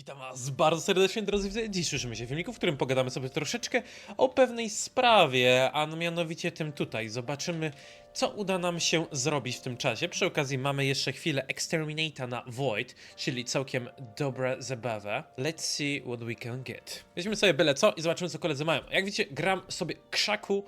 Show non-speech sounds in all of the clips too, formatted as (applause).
Witam was bardzo serdecznie, drodzy widzowie. Dziś słyszymy się w filmiku, w którym pogadamy sobie troszeczkę o pewnej sprawie, a mianowicie tym tutaj. Zobaczymy, co uda nam się zrobić w tym czasie. Przy okazji mamy jeszcze chwilę Exterminata na Void, czyli całkiem dobra zabawa. Let's see what we can get. Weźmy sobie byle co i zobaczymy, co koledzy mają. Jak widzicie, gram sobie krzaku,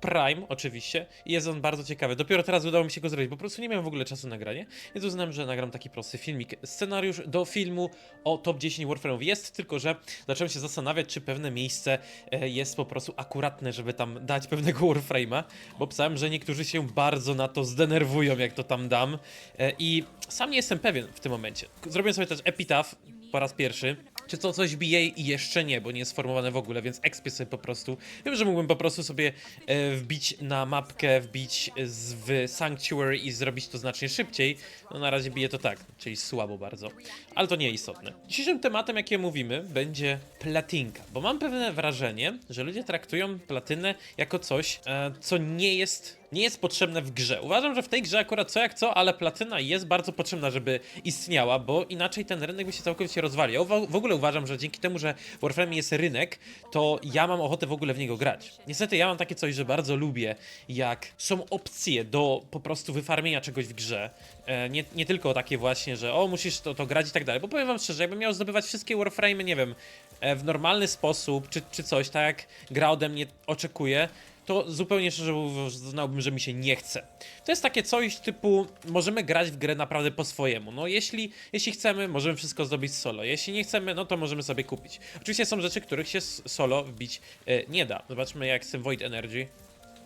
Prime, oczywiście, i jest on bardzo ciekawy. Dopiero teraz udało mi się go zrobić, po prostu nie miałem w ogóle czasu na nagranie, więc uznałem, że nagram taki prosty filmik. Scenariusz do filmu o top 10 Warframe'ów jest, tylko że zacząłem się zastanawiać, czy pewne miejsce e, jest po prostu akuratne, żeby tam dać pewnego Warframe'a, bo pisałem, że niektórzy się bardzo na to zdenerwują, jak to tam dam e, i sam nie jestem pewien w tym momencie. Zrobiłem sobie też epitaph po raz pierwszy, czy to coś bije i jeszcze nie, bo nie jest sformowane w ogóle, więc ekspię sobie po prostu. Wiem, że mógłbym po prostu sobie e, wbić na mapkę, wbić z, w Sanctuary i zrobić to znacznie szybciej. No na razie bije to tak, czyli słabo bardzo. Ale to nie istotne. Dzisiejszym tematem, jakie mówimy, będzie platynka, bo mam pewne wrażenie, że ludzie traktują platynę jako coś, e, co nie jest nie jest potrzebne w grze. Uważam, że w tej grze akurat co jak co, ale platyna jest bardzo potrzebna, żeby istniała, bo inaczej ten rynek by się całkowicie rozwalił. W ogóle uważam, że dzięki temu, że w Warframe jest rynek, to ja mam ochotę w ogóle w niego grać. Niestety ja mam takie coś, że bardzo lubię, jak są opcje do po prostu wyfarmienia czegoś w grze. E, nie, nie tylko takie właśnie, że o, musisz to, to grać i tak dalej, bo powiem wam szczerze, jakbym miał zdobywać wszystkie Warframe'y, nie wiem, e, w normalny sposób, czy, czy coś, tak jak gra ode mnie oczekuje, to zupełnie szczerze uznałbym, że mi się nie chce. To jest takie coś typu, możemy grać w grę naprawdę po swojemu. No jeśli, jeśli chcemy, możemy wszystko zdobyć solo. Jeśli nie chcemy, no to możemy sobie kupić. Oczywiście są rzeczy, których się solo wbić e, nie da. Zobaczmy jak z tym Void Energy.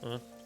E,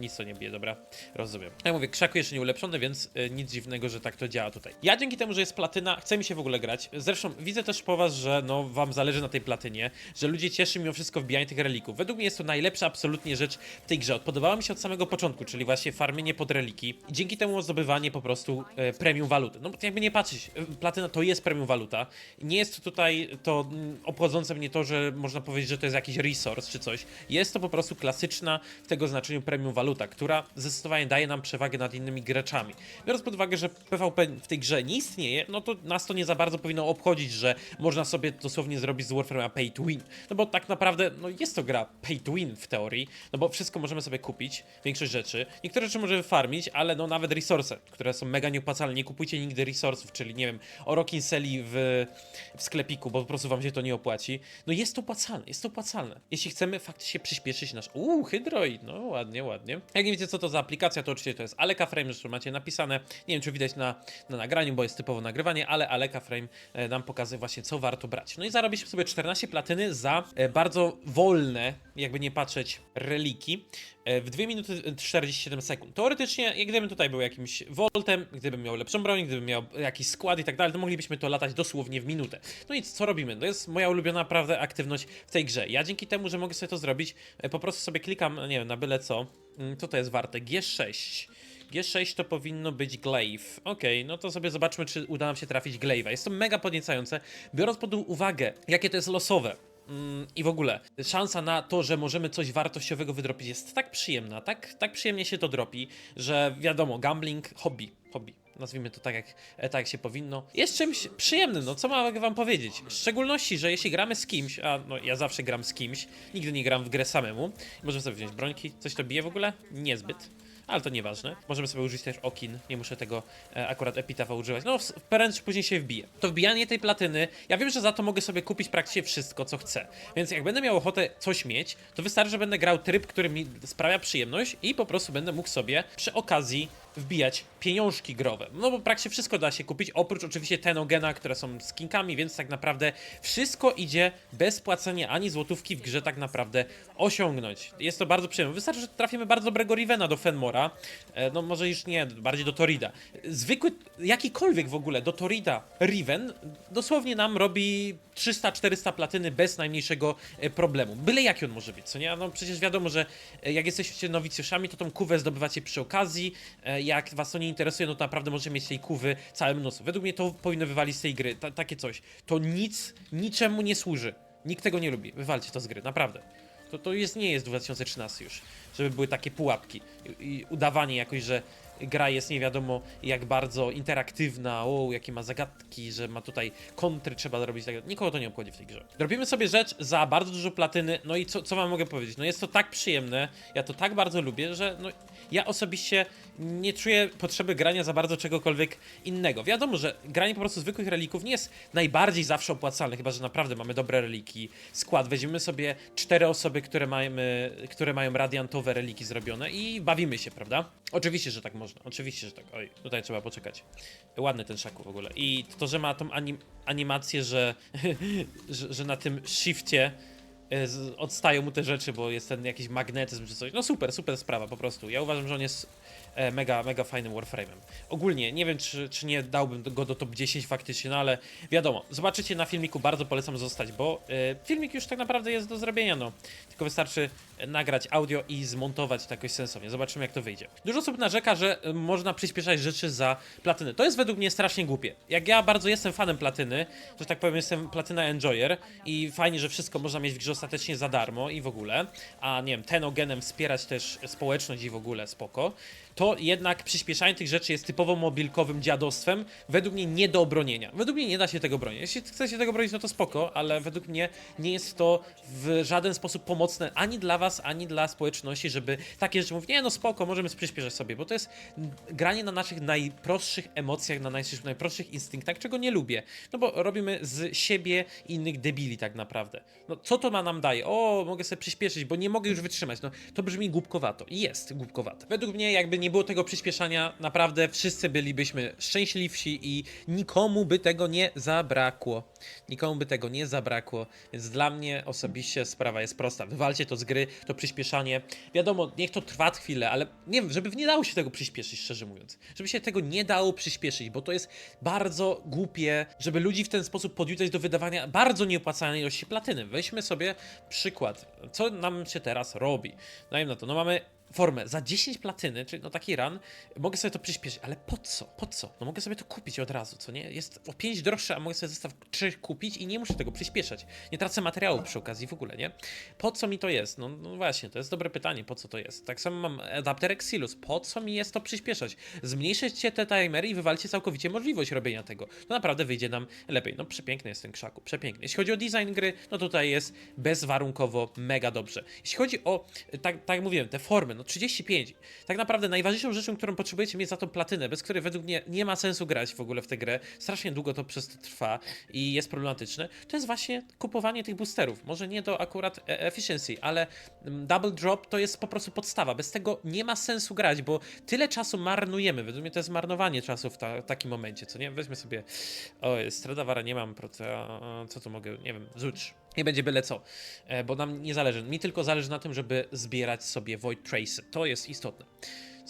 nic to nie bije, dobra, rozumiem. Jak mówię, krzaku jeszcze nie ulepszony, więc y, nic dziwnego, że tak to działa tutaj. Ja dzięki temu, że jest platyna, chce mi się w ogóle grać. Zresztą widzę też po was, że no wam zależy na tej platynie, że ludzie cieszy mimo wszystko wbijanie tych relików. Według mnie jest to najlepsza absolutnie rzecz w tej grze. Podobała mi się od samego początku, czyli właśnie farmienie pod reliki i dzięki temu zdobywanie po prostu e, premium waluty. No jakby nie patrzeć, e, platyna to jest premium waluta. Nie jest tutaj to mm, obchodzące mnie to, że można powiedzieć, że to jest jakiś resource czy coś. Jest to po prostu klasyczna w tego znaczeniu premium waluta, która zdecydowanie daje nam przewagę nad innymi graczami. Biorąc pod uwagę, że PvP w tej grze nie istnieje, no to nas to nie za bardzo powinno obchodzić, że można sobie dosłownie zrobić z Warframe'a pay to win. No bo tak naprawdę, no jest to gra pay to win w teorii, no bo wszystko możemy sobie kupić, większość rzeczy. Niektóre rzeczy możemy farmić, ale no nawet resource, które są mega nieopłacalne. Nie kupujcie nigdy resursów, czyli nie wiem, Orokin Seli w, w sklepiku, bo po prostu wam się to nie opłaci. No jest to opłacalne, jest to opłacalne. Jeśli chcemy faktycznie przyspieszyć nasz... Uuu, Hydroid, no ładnie, ładnie. Jak nie wiecie co to za aplikacja, to oczywiście to jest Aleka Frame, zresztą macie napisane. Nie wiem czy widać na, na nagraniu, bo jest typowo nagrywanie, ale Aleka Frame e, nam pokazuje właśnie co warto brać. No i zarobiliśmy sobie 14 platyny za e, bardzo wolne, jakby nie patrzeć, reliki w 2 minuty 47 sekund. Teoretycznie, jak gdybym tutaj był jakimś Voltem, gdybym miał lepszą broń, gdybym miał jakiś skład i tak dalej, to moglibyśmy to latać dosłownie w minutę. No i co robimy? To jest moja ulubiona naprawdę aktywność w tej grze. Ja dzięki temu, że mogę sobie to zrobić, e, po prostu sobie klikam, nie wiem, na byle co. Mm, Co to jest warte? G6. G6 to powinno być Glaive. Okej, no to sobie zobaczmy, czy uda nam się trafić Glaive'a. Jest to mega podniecające, biorąc pod uwagę, jakie to jest losowe. Mm, I w ogóle szansa na to, że możemy coś wartościowego wydropić jest tak przyjemna, tak, tak przyjemnie się to dropi, że wiadomo, gambling, hobby, hobby. Nazwijmy to tak jak, e, tak jak się powinno. Jest czymś przyjemnym, no co mogę wam powiedzieć? W szczególności, że jeśli gramy z kimś, a no ja zawsze gram z kimś, nigdy nie gram w grę samemu, możemy sobie wziąć brońki, coś to bije w ogóle? Niezbyt ale to nieważne. Możemy sobie użyć też okin, nie muszę tego e, akurat epitafa używać. No, prędzej później się wbije. To wbijanie tej platyny, ja wiem, że za to mogę sobie kupić praktycznie wszystko, co chcę. Więc jak będę miał ochotę coś mieć, to wystarczy, że będę grał tryb, który mi sprawia przyjemność i po prostu będę mógł sobie przy okazji wbijać pieniążki growe. No bo praktycznie wszystko da się kupić, oprócz oczywiście tenogena, które są skinkami, więc tak naprawdę wszystko idzie bez płacenia ani złotówki w grze tak naprawdę osiągnąć. Jest to bardzo przyjemne. Wystarczy, że trafimy bardzo dobrego Rivena do Fenmora, e, no może już nie, bardziej do Torida. Zwykły, jakikolwiek w ogóle do Torida Riven dosłownie nam robi 300-400 platyny bez najmniejszego e, problemu. Byle jaki on może być, co nie? No przecież wiadomo, że e, jak jesteście nowicjuszami, to tą kuwę zdobywacie przy okazji. Jak was to nie interesuje, no to naprawdę możecie mieć tej kuwy całe mnóstwo. Według mnie to powinno wywalić z tej gry, ta, takie coś. To nic, niczemu nie służy. Nikt tego nie lubi. Wywalcie to z gry, naprawdę. To, to jest, nie jest 2013 już, żeby były takie pułapki i, i udawanie jakoś, że gra jest nie wiadomo jak bardzo interaktywna, o, jakie ma zagadki, że ma tutaj kontry, trzeba zrobić tak. Nikogo to nie obchodzi w tej grze. Robimy sobie rzecz za bardzo dużo platyny, no i co, co wam mogę powiedzieć? No jest to tak przyjemne, ja to tak bardzo lubię, że no, ja osobiście nie czuję potrzeby grania za bardzo czegokolwiek innego. Wiadomo, że granie po prostu zwykłych relików nie jest najbardziej zawsze opłacalne, chyba że naprawdę mamy dobre reliki. Skład, weźmiemy sobie cztery osoby, które, mamy, które mają radiantowe reliki zrobione i bawimy się, prawda? Oczywiście, że tak można. Oczywiście, że tak. Oj, tutaj trzeba poczekać. Ładny ten szaku w ogóle. I to, że ma tą anim animację, że, (laughs) że, że na tym shifcie e, odstają mu te rzeczy, bo jest ten jakiś magnetyzm czy coś. No super, super sprawa po prostu. Ja uważam, że on jest mega, mega fajnym Warframe'em. Ogólnie nie wiem, czy, czy nie dałbym go do top 10 faktycznie, no ale wiadomo, zobaczycie na filmiku, bardzo polecam zostać, bo e, filmik już tak naprawdę jest do zrobienia, no. Tylko wystarczy e, nagrać audio i zmontować to jakoś sensownie. Zobaczymy, jak to wyjdzie. Dużo osób narzeka, że e, można przyspieszać rzeczy za platynę. To jest według mnie strasznie głupie. Jak ja bardzo jestem fanem platyny, że tak powiem, jestem platyna enjoyer i fajnie, że wszystko można mieć w grze ostatecznie za darmo i w ogóle, a nie wiem, tenogenem wspierać też społeczność i w ogóle spoko, to jednak przyspieszanie tych rzeczy jest typowo mobilkowym dziadostwem, według mnie nie do obronienia. Według mnie nie da się tego bronić. Jeśli chcecie tego bronić, no to spoko, ale według mnie nie jest to w żaden sposób pomocne ani dla was, ani dla społeczności, żeby takie rzeczy mówić, nie no spoko, możemy przyspieszać sobie, bo to jest granie na naszych najprostszych emocjach, na naszych najprostszych instynktach, czego nie lubię. No bo robimy z siebie innych debili tak naprawdę. No co to ma nam daje? O, mogę sobie przyspieszyć, bo nie mogę już wytrzymać. No to brzmi głupkowato. Jest głupkowato. Według mnie jakby nie było tego przyspieszania, naprawdę wszyscy bylibyśmy szczęśliwsi i nikomu by tego nie zabrakło. Nikomu by tego nie zabrakło, więc dla mnie osobiście sprawa jest prosta. Wywalcie to z gry, to przyspieszanie. Wiadomo, niech to trwa chwilę, ale nie wiem, żeby nie dało się tego przyspieszyć, szczerze mówiąc. Żeby się tego nie dało przyspieszyć, bo to jest bardzo głupie, żeby ludzi w ten sposób podjudzać do wydawania bardzo nieopłacalnej ilości platyny. Weźmy sobie przykład, co nam się teraz robi. Dajmy na to, no mamy formę za 10 platyny, czyli no taki run, mogę sobie to przyspieszyć, ale po co? Po co? No mogę sobie to kupić od razu, co nie? Jest o 5 droższe, a mogę sobie zestaw 3 kupić i nie muszę tego przyspieszać. Nie tracę materiału przy okazji w ogóle, nie? Po co mi to jest? No, no właśnie, to jest dobre pytanie, po co to jest? Tak samo mam adapter Exilus, po co mi jest to przyspieszać? Zmniejszycie te timery i wywalcie całkowicie możliwość robienia tego. To naprawdę wyjdzie nam lepiej. No przepiękny jest ten krzaku, przepiękny. Jeśli chodzi o design gry, no tutaj jest bezwarunkowo mega dobrze. Jeśli chodzi o, tak, tak jak mówiłem, te formy, no 35. Tak naprawdę najważniejszą rzeczą, którą potrzebujecie mieć za tą platynę, bez której według mnie nie ma sensu grać w ogóle w tę grę, strasznie długo to przez to trwa i jest problematyczne, to jest właśnie kupowanie tych boosterów. Może nie do akurat e- efficiency, ale mm, double drop to jest po prostu podstawa. Bez tego nie ma sensu grać, bo tyle czasu marnujemy. Według mnie to jest marnowanie czasu w ta, takim momencie, co nie? Weźmy sobie, o, Stradawara nie mam, co tu mogę, nie wiem, rzuć. Nie będzie byle co, e, bo nam nie zależy. Mi tylko zależy na tym, żeby zbierać sobie Void Trace. To jest istotne.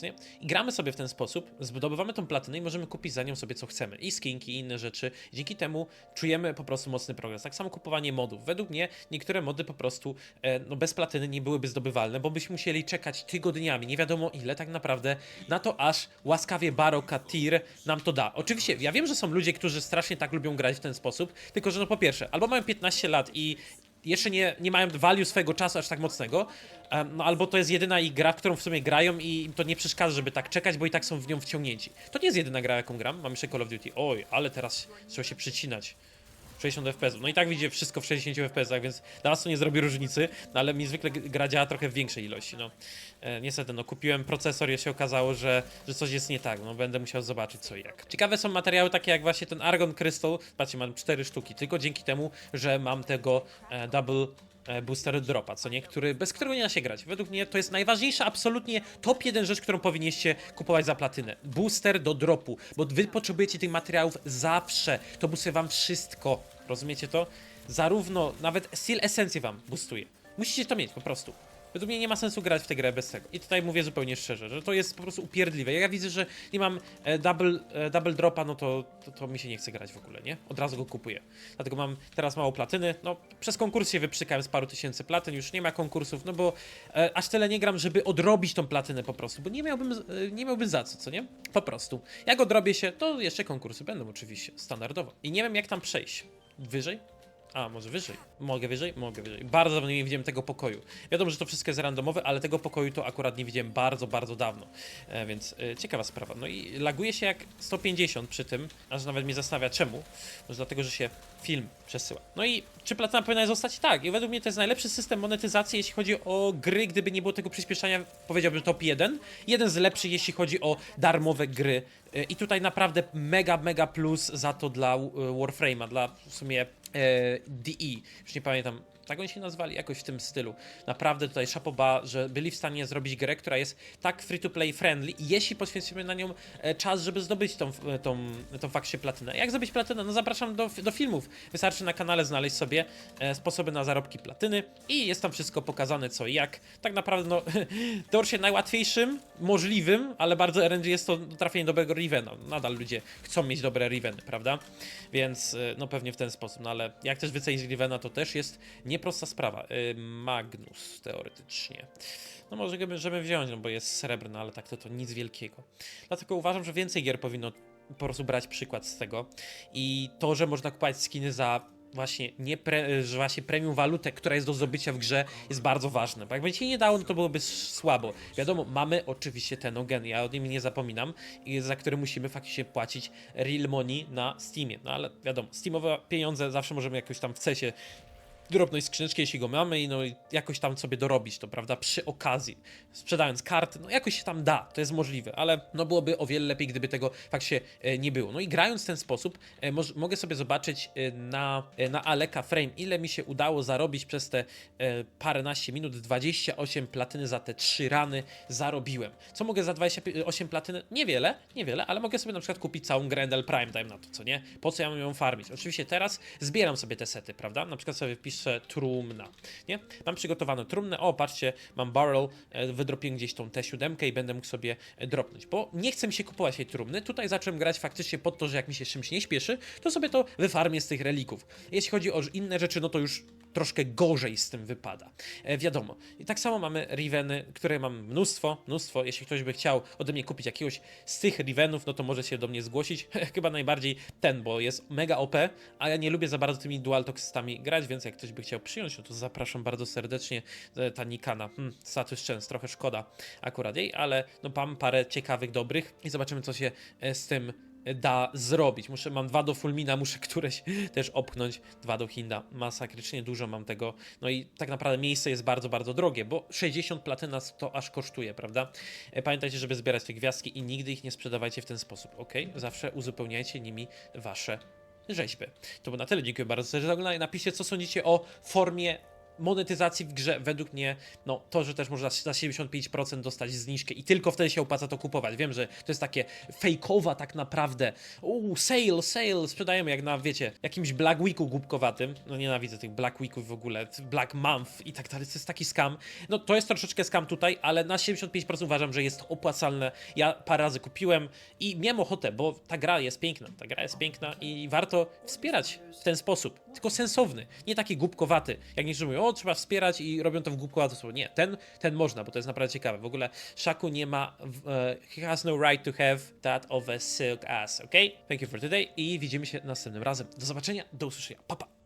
Nie? I gramy sobie w ten sposób, zdobywamy tą platynę i możemy kupić za nią sobie co chcemy. I skinki, i inne rzeczy. Dzięki temu czujemy po prostu mocny progres. Tak samo kupowanie modów. Według mnie niektóre mody po prostu e, no bez platyny nie byłyby zdobywalne, bo byśmy musieli czekać tygodniami, nie wiadomo ile tak naprawdę, na to aż łaskawie Baroka Tir nam to da. Oczywiście, ja wiem, że są ludzie, którzy strasznie tak lubią grać w ten sposób, tylko że no po pierwsze, albo mają 15 lat i jeszcze nie, nie mają value swojego czasu aż tak mocnego, no albo to jest jedyna ich gra, w którą w sumie grają i im to nie przeszkadza, żeby tak czekać, bo i tak są w nią wciągnięci. To nie jest jedyna gra, jaką gram, mam jeszcze Call of Duty. Oj, ale teraz trzeba się przycinać. 60 FPS. No i tak widzicie wszystko w 60 FPS, więc dla was to nie zrobi różnicy, no ale mi zwykle gra działa trochę w większej ilości. No. E, niestety, no kupiłem procesor i się okazało, że, że coś jest nie tak. No będę musiał zobaczyć co i jak. Ciekawe są materiały takie jak właśnie ten Argon Crystal. Patrzcie, mam 4 sztuki, tylko dzięki temu, że mam tego e, double e, booster dropa, co nie? Który, bez którego nie da się grać. Według mnie to jest najważniejsza, absolutnie top jeden rzecz, którą powinniście kupować za platynę. Booster do dropu, bo wy potrzebujecie tych materiałów zawsze. To boostuje wam wszystko. Rozumiecie to? Zarówno, nawet Steel Esencję wam boostuje. Musicie to mieć, po prostu. Według mnie nie ma sensu grać w tę grę bez tego. I tutaj mówię zupełnie szczerze, że to jest po prostu upierdliwe. Jak ja widzę, że nie mam e, double, e, double dropa, no to, to, to mi się nie chce grać w ogóle, nie? Od razu go kupuję. Dlatego mam teraz mało platyny. No, przez konkurs się wyprzykałem z paru tysięcy platyn, już nie ma konkursów, no bo e, aż tyle nie gram, żeby odrobić tą platynę po prostu, bo nie miałbym, e, nie miałbym za co, co nie? Po prostu. Jak odrobię się, to jeszcze konkursy będą oczywiście, standardowo. I nie wiem jak tam przejść. Wyżej? A, może wyżej? Mogę wyżej? Mogę wyżej. Bardzo dawno nie widziałem tego pokoju. Wiadomo, że to wszystko jest randomowe, ale tego pokoju to akurat nie widziałem bardzo, bardzo dawno. E, więc e, ciekawa sprawa. No i laguje się jak 150 przy tym, aż nawet mnie zastanawia czemu. Może dlatego, że się film przesyła. No i czy platyna powinna zostać? Tak. I według mnie to jest najlepszy system monetyzacji, jeśli chodzi o gry, gdyby nie było tego przyspieszania, powiedziałbym top 1. Jeden z lepszych, jeśli chodzi o darmowe gry. E, I tutaj naprawdę mega, mega plus za to dla e, Warframe'a, dla w sumie DE. Już nie pamiętam, tak oni się nazwali, jakoś w tym stylu. Naprawdę tutaj szapoba, że byli w stanie zrobić grę, która jest tak free-to-play friendly i jeśli poświęcimy na nią e, czas, żeby zdobyć tą, e, tą, tą fakcie platynę. Jak zdobyć platynę? No zapraszam do, do filmów. Wystarczy na kanale znaleźć sobie e, sposoby na zarobki platyny i jest tam wszystko pokazane co i jak. Tak naprawdę no, (laughs) teoretycznie najłatwiejszym, możliwym, ale bardzo RNG jest to trafienie dobrego Rivena. Nadal ludzie chcą mieć dobre Riveny, prawda? Więc no pewnie w ten sposób, no ale jak też wycenić Rivena to też jest nieprosta sprawa. E, Magnus teoretycznie. No może możemy wziąć, no bo jest srebrny, ale tak to, to nic wielkiego. Dlatego uważam, że więcej gier powinno po prostu brać przykład z tego. I to, że można kupować skiny za właśnie nie pre, że właśnie premium walutę, która jest do zdobycia w grze, jest bardzo ważne. Bo jakby ci nie dało, no to byłoby słabo. Wiadomo, mamy oczywiście ten ogen, ja o nim nie zapominam, za który musimy faktycznie płacić real money na Steamie. No ale wiadomo, Steamowe pieniądze zawsze możemy jakoś tam w cesie drobnej skrzyneczki, jeśli go mamy i no jakoś tam sobie dorobić to, prawda, przy okazji, sprzedając karty, no jakoś się tam da, to jest możliwe, ale no byłoby o wiele lepiej, gdyby tego faktycznie nie było. No i grając w ten sposób, e, moż, mogę sobie zobaczyć e, na, e, na Aleka Frame, ile mi się udało zarobić przez te paręnaście minut, 28 platyny za te trzy rany zarobiłem. Co mogę za 28 platyny? Niewiele, niewiele, ale mogę sobie na przykład kupić całą grę Endel Prime, dajmy na to, co nie? Po co ja mam ją farmić? Oczywiście teraz zbieram sobie te sety, prawda? Na przykład sobie wpiszę trumna, nie? Mam przygotowaną trumnę, o patrzcie, mam barrel, e, wydropię gdzieś tą T7 i będę mógł sobie e, dropnąć, bo nie chce mi się kupować tej trumny, tutaj zacząłem grać faktycznie pod to, że jak mi się z czymś nie śpieszy, to sobie to wyfarmię z tych relików. Jeśli chodzi o inne rzeczy, no to już troszkę gorzej z tym wypada. E, wiadomo. I tak samo mamy Riveny, które mam mnóstwo, mnóstwo. Jeśli ktoś by chciał ode mnie kupić jakiegoś z tych Rivenów, no to może się do mnie zgłosić. (laughs) Chyba najbardziej ten, bo jest mega OP, a ja nie lubię za bardzo tymi dual toxystami grać, więc jak ktoś by chciał przyjąć, no to zapraszam bardzo serdecznie. E, Ta Nikana, hmm, status trochę szkoda akurat jej, ale no mam parę ciekawych, dobrych i zobaczymy, co się e, z tym da zrobić. Muszę, mam dwa do Fulmina, muszę któreś (laughs) też opchnąć, dwa do Hinda. Masakrycznie dużo mam tego. No i tak naprawdę miejsce jest bardzo, bardzo drogie, bo 60 platyna to aż kosztuje, prawda? E, Pamiętajcie, żeby zbierać te gwiazdki i nigdy ich nie sprzedawajcie w ten sposób, ok? Zawsze uzupełniajcie nimi wasze rzeźby. To było na tyle. Dziękuję bardzo za oglądanie. Napiszcie, co sądzicie o formie monetyzacji w grze, według mnie, no to, że też można za 75% dostać zniżkę i tylko wtedy się opłaca to kupować. Wiem, że to jest takie fejkowa tak naprawdę. Uuu, sale, sale, sprzedajemy jak na, wiecie, jakimś Black Weeku głupkowatym. No nienawidzę tych Black Weeków w ogóle, Black Month i tak dalej, to jest taki scam. No to jest troszeczkę scam tutaj, ale na 75% uważam, że jest opłacalne. Ja parę razy kupiłem i miałem ochotę, bo ta gra jest piękna, ta gra jest piękna i warto wspierać w ten sposób, tylko sensowny, nie taki głupkowaty, jak niektórzy mówią, o trzeba wspierać i robią to w głupkowaty sposób. Nie, ten, ten można, bo to jest naprawdę ciekawe. W ogóle Shaku nie ma, e, he has no right to have that of a silk ass, ok? Thank you for today i widzimy się następnym razem. Do zobaczenia, do usłyszenia, pa pa!